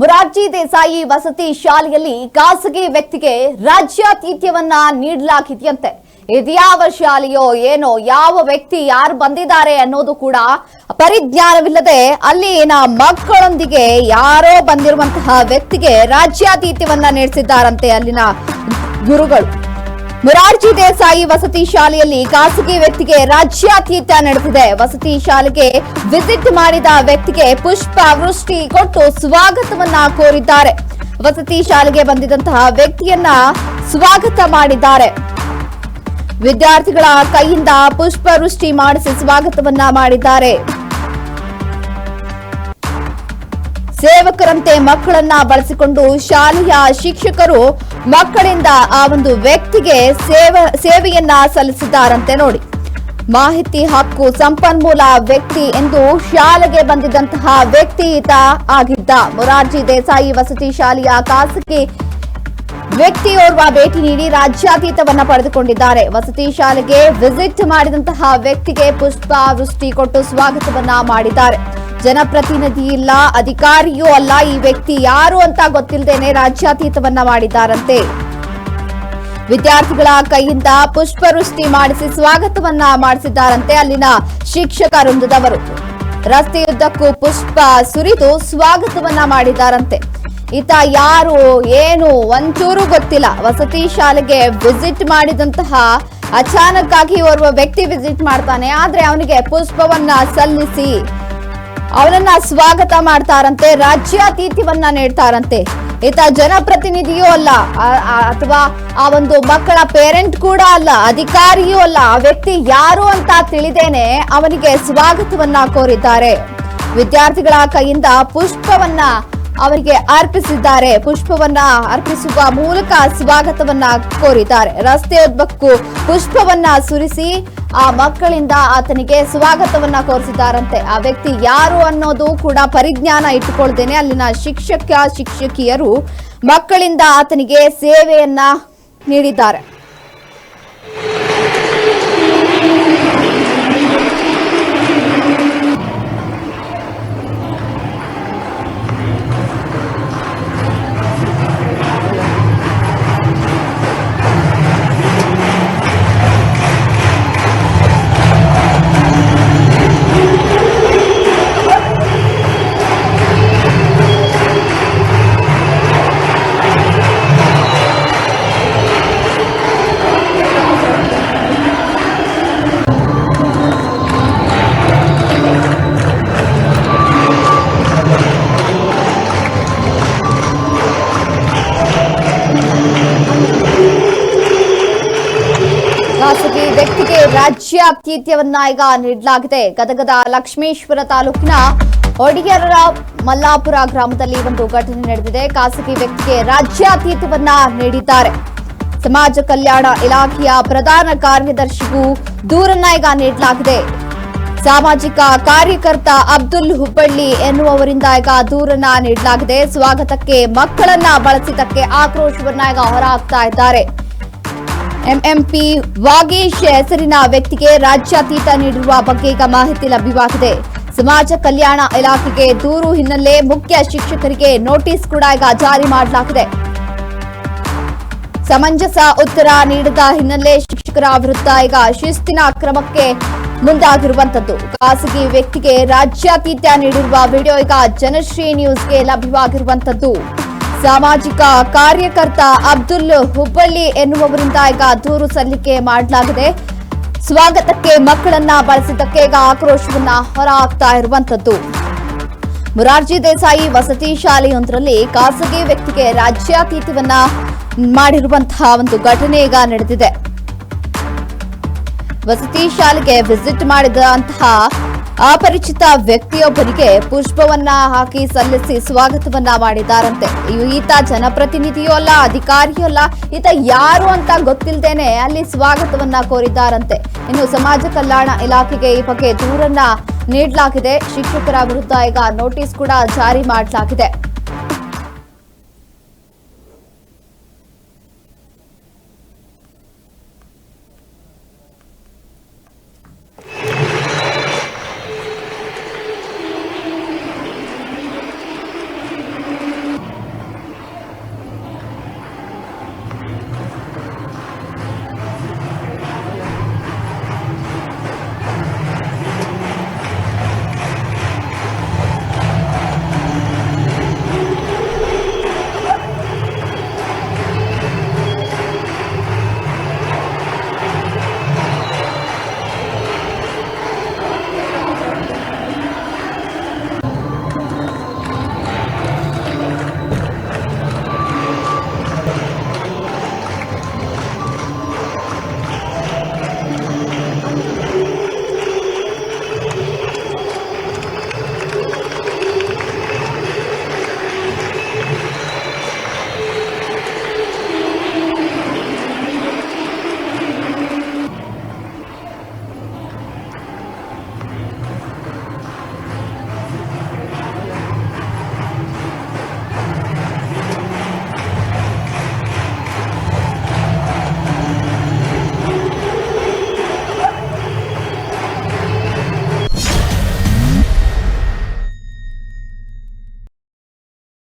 ಮುರಾರ್ಜಿ ದೇಸಾಯಿ ವಸತಿ ಶಾಲೆಯಲ್ಲಿ ಖಾಸಗಿ ವ್ಯಕ್ತಿಗೆ ರಾಜ್ಯಾತಿಥ್ಯವನ್ನ ನೀಡಲಾಗಿದೆಯಂತೆ. ಇದ್ಯಾವ ಶಾಲೆಯೋ ಏನೋ, ಯಾವ ವ್ಯಕ್ತಿ ಯಾರು ಬಂದಿದ್ದಾರೆ ಅನ್ನೋದು ಕೂಡ ಪರಿಜ್ಞಾನವಿಲ್ಲದೆ ಅಲ್ಲಿನ ಮಕ್ಕಳೊಂದಿಗೆ ಯಾರೋ ಬಂದಿರುವಂತಹ ವ್ಯಕ್ತಿಗೆ ರಾಜ್ಯಾತಿಥ್ಯವನ್ನ ನೀಡಿಸಿದ್ದಾರಂತೆ ಅಲ್ಲಿನ ಗುರುಗಳು. ಮುರಾರ್ಜಿ ದೇಸಾಯಿ ವಸತಿ ಶಾಲೆಯಲ್ಲಿ ಖಾಸಗಿ ವ್ಯಕ್ತಿಗೆ ರಾಜ್ಯಾತೀತ ನಡೆದಿದೆ. ವಸತಿ ಶಾಲೆಗೆ ವಿಸಿಟ್ ಮಾಡಿದ ವ್ಯಕ್ತಿಗೆ ಪುಷ್ಪ ವೃಷ್ಟಿ ಕೊಟ್ಟು ಸ್ವಾಗತವನ್ನ ಕೋರಿದ್ದಾರೆ. ವಸತಿ ಶಾಲೆಗೆ ಬಂದಿದಂತಹ ವ್ಯಕ್ತಿಯನ್ನ ಸ್ವಾಗತ ಮಾಡಿದ್ದಾರೆ. ವಿದ್ಯಾರ್ಥಿಗಳ ಕೈಯಿಂದ ಪುಷ್ಪವೃಷ್ಟಿ ಮಾಡಿಸಿ ಸ್ವಾಗತವನ್ನ ಮಾಡಿದ್ದಾರೆ. ಸೇವಕರಂತೆ ಮಕ್ಕಳನ್ನ ಬಳಸಿಕೊಂಡು ಶಾಲೆಯ ಶಿಕ್ಷಕರು ಮಕ್ಕಳಿಂದ ಆ ಒಂದು ವ್ಯಕ್ತಿಗೆ ಸೇವ, ಸೇವೆಯನ್ನ ಸಲ್ಲಿಸಿದ್ದಾರಂತೆ ನೋಡಿ. ಮಾಹಿತಿ ಹಕ್ಕು ಸಂಪನ್ಮೂಲ ವ್ಯಕ್ತಿ ಎಂದು ಶಾಲೆಗೆ ಬಂದಿದ್ದಂತಹ ವ್ಯಕ್ತಿ ಆಗಿದ್ದ ಮೊರಾರ್ಜಿ ದೇಸಾಯಿ ವಸತಿ ಶಾಲೆಯ ಖಾಸಗಿ ವ್ಯಕ್ತಿಯೋರ್ವ ಭೇಟಿ ನೀಡಿ ರಾಜ್ಯಾತೀತವನ್ನ ಪಡೆದುಕೊಂಡಿದ್ದಾರೆ. ವಸತಿ ಶಾಲೆಗೆ ವಿಸಿಟ್ ಮಾಡಿದಂತಹ ವ್ಯಕ್ತಿಗೆ ಪುಷ್ಪ ವೃಷ್ಟಿ ಕೊಟ್ಟು ಸ್ವಾಗತವನ್ನ ಮಾಡಿದ್ದಾರೆ. ಜನಪ್ರತಿನಿಧಿ ಇಲ್ಲ ಅಧಿಕಾರಿಯೂ ಅಲ್ಲ, ಈ ವ್ಯಕ್ತಿ ಯಾರು ಅಂತ ಗೊತ್ತಿಲ್ಲದೇನೆ ರಾಜ್ಯಾತೀತವನ್ನ ಮಾಡಿದ್ದಾರಂತೆ. ವಿದ್ಯಾರ್ಥಿಗಳ ಕೈಯಿಂದ ಪುಷ್ಪವೃಷ್ಟಿ ಮಾಡಿಸಿ ಸ್ವಾಗತವನ್ನ ಮಾಡಿಸಿದ್ದಾರಂತೆ ಅಲ್ಲಿನ ಶಿಕ್ಷಕ ವೃಂದದವರು. ರಸ್ತೆಯುದ್ದಕ್ಕೂ ಪುಷ್ಪ ಸುರಿದು ಸ್ವಾಗತವನ್ನ ಮಾಡಿದ್ದಾರಂತೆ. ಈತ ಯಾರು, ಏನು, ಒಂಚೂರು ಗೊತ್ತಿಲ್ಲ. ವಸತಿ ಶಾಲೆಗೆ ವಿಸಿಟ್ ಮಾಡಿದಂತಹ ಅಚಾನಕ್ ಆಗಿ ಓರ್ವ ವ್ಯಕ್ತಿ ವಿಸಿಟ್ ಮಾಡ್ತಾನೆ, ಆದ್ರೆ ಅವನಿಗೆ ಪುಷ್ಪವನ್ನ ಸಲ್ಲಿಸಿ ಅವನನ್ನ ಸ್ವಾಗತ ಮಾಡ್ತಾರಂತೆ, ರಾಜ್ಯಾತಿಥ್ಯವನ್ನ ನೀಡ್ತಾರಂತೆ. ಈತ ಜನಪ್ರತಿನಿಧಿಯೂ ಅಲ್ಲ ಅಥವಾ ಆ ಒಂದು ಮಕ್ಕಳ ಪೇರೆಂಟ್ ಕೂಡ ಅಲ್ಲ, ಅಧಿಕಾರಿಯೂ ಅಲ್ಲ, ಆ ವ್ಯಕ್ತಿ ಯಾರು ಅಂತ ತಿಳಿದೇನೆ ಅವನಿಗೆ ಸ್ವಾಗತವನ್ನ ಕೋರಿದ್ದಾರೆ. ವಿದ್ಯಾರ್ಥಿಗಳ ಕೈಯಿಂದ ಪುಷ್ಪವನ್ನ ಅವರಿಗೆ ಅರ್ಪಿಸಿದ್ದಾರೆ. ಪುಷ್ಪವನ್ನ ಅರ್ಪಿಸುವ ಮೂಲಕ ಸ್ವಾಗತವನ್ನ ಕೋರಿದ್ದಾರೆ. ರಸ್ತೆಯುದ್ದಕ್ಕೂ ಪುಷ್ಪವನ್ನ ಸುರಿಸಿ ಆ ಮಕ್ಕಳಿಂದ ಆತನಿಗೆ ಸ್ವಾಗತವನ್ನ ಕೋರಿಸಿದ್ದಾರಂತೆ. ಆ ವ್ಯಕ್ತಿ ಯಾರು ಅನ್ನೋದು ಕೂಡ ಪರಿಜ್ಞಾನ ಇಟ್ಟುಕೊಳ್ಳದೇನೆ ಅಲ್ಲಿನ ಶಿಕ್ಷಕ, ಶಿಕ್ಷಕಿಯರು ಮಕ್ಕಳಿಂದ ಆತನಿಗೆ ಸೇವೆಯನ್ನ ನೀಡಿದ್ದಾರೆ. ವ್ಯಕ್ತಿಗೆ ರಾಜ್ಯಾತಿಥ್ಯವನ್ನ ಈಗ ನೀಡಲಾಗಿದೆ. ಗದಗದ ಲಕ್ಷ್ಮೇಶ್ವರ ತಾಲೂಕಿನ ಒಡಿಯರ ಮಲ್ಲಾಪುರ ಗ್ರಾಮದಲ್ಲಿ ಒಂದು ಘಟನೆ ನಡೆದಿದೆ. ಖಾಸಗಿ ವ್ಯಕ್ತಿಗೆ ರಾಜ್ಯಾತೀತವನ್ನ ನೀಡಿದ್ದಾರೆ. ಸಮಾಜ ಕಲ್ಯಾಣ ಇಲಾಖೆಯ ಪ್ರಧಾನ ಕಾರ್ಯದರ್ಶಿಗೂ ದೂರನ್ನ ಈಗ ನೀಡಲಾಗಿದೆ. ಸಾಮಾಜಿಕ ಕಾರ್ಯಕರ್ತ ಅಬ್ದುಲ್ ಹುಬ್ಬಳ್ಳಿ ಎನ್ನುವವರಿಂದ ಈಗ ದೂರನ್ನ ನೀಡಲಾಗಿದೆ. ಸ್ವಾಗತಕ್ಕೆ ಮಕ್ಕಳನ್ನ ಬಳಸಿದ್ದಕ್ಕೆ ಆಕ್ರೋಶವನ್ನ ಈಗ ಹೊರಹಾಕ್ತಾ ಇದ್ದಾರೆ. ಎಂಎಂಪಿ ವಾಗೇಶ್ ಹೆಸರಿನ ವ್ಯಕ್ತಿಗೆ ರಾಜ್ಯಾತೀತ ನೀಡಿರುವ ಬಗ್ಗೆ ಈಗ ಮಾಹಿತಿ ಲಭ್ಯವಾಗಿದೆ. ಸಮಾಜ ಕಲ್ಯಾಣ ಇಲಾಖೆಗೆ ದೂರು ಹಿನ್ನೆಲೆ ಮುಖ್ಯ ಶಿಕ್ಷಕರಿಗೆ ನೋಟಿಸ್ ಕೂಡ ಈಗ ಜಾರಿ ಮಾಡಲಾಗಿದೆ. ಸಮಂಜಸ ಉತ್ತರ ನೀಡದ ಹಿನ್ನೆಲೆ ಶಿಕ್ಷಕರ ವಿರುದ್ಧ ಈಗ ಶಿಸ್ತಿನ ಕ್ರಮಕ್ಕೆ ಮುಂದಾಗಿರುವಂತದ್ದು ಖಾಸಗಿ ವ್ಯಕ್ತಿಗೆ ರಾಜ್ಯಾತೀತ ನೀಡಿರುವ ವಿಡಿಯೋ ಈಗ ಜನಶ್ರೀ ನ್ಯೂಸ್ಗೆ ಲಭ್ಯವಾಗಿರುವಂತದ್ದು ಸಾಮಾಜಿಕ ಕಾರ್ಯಕರ್ತ ಅಬ್ದುಲ್ ಹುಬ್ಬಳ್ಳಿ ಎನ್ನುವವರಿಂದ ಈಗ ದೂರು ಸಲ್ಲಿಕೆ ಮಾಡಲಾಗಿದೆ. ಸ್ವಾಗತಕ್ಕೆ ಮಕ್ಕಳನ್ನ ಬಳಸಿದ್ದಕ್ಕೆ ಈಗ ಆಕ್ರೋಶವನ್ನ ಹೊರಹಾಕ್ತಾ ಇರುವಂತದ್ದು ಮುರಾರ್ಜಿ ದೇಸಾಯಿ ವಸತಿ ಶಾಲೆಯೊಂದರಲ್ಲಿ ಖಾಸಗಿ ವ್ಯಕ್ತಿಗೆ ರಾಜ್ಯಾತೀತವನ್ನ ಮಾಡಿರುವಂತಹ ಒಂದು ಘಟನೆ ಈಗ ನಡೆದಿದೆ. ವಸತಿ ಶಾಲೆಗೆ ವಿಸಿಟ್ ಮಾಡಿದಂತಹ ಅಪರಿಚಿತ ವ್ಯಕ್ತಿಯೊಬ್ಬರಿಗೆ ಪುಷ್ಪವನ್ನ ಹಾಕಿ ಸಲ್ಲಿಸಿ ಸ್ವಾಗತವನ್ನ ಮಾಡಿದಾರಂತೆ ಈತ ಜನಪ್ರತಿನಿಧಿಯೂ ಅಲ್ಲ, ಅಧಿಕಾರಿಯೂ ಅಲ್ಲ, ಈತ ಯಾರು ಅಂತ ಗೊತ್ತಿಲ್ಲದೇನೆ ಅಲ್ಲಿ ಸ್ವಾಗತವನ್ನ ಕೋರಿದ್ದಾರಂತೆ. ಇನ್ನು ಸಮಾಜ ಕಲ್ಯಾಣ ಇಲಾಖೆಗೆ ಈ ಬಗ್ಗೆ ದೂರನ್ನ ನೀಡಲಾಗಿದೆ. ಶಿಕ್ಷಕರ ವಿರುದ್ಧ ಈಗ ನೋಟಿಸ್ ಕೂಡ ಜಾರಿ ಮಾಡಲಾಗಿದೆ.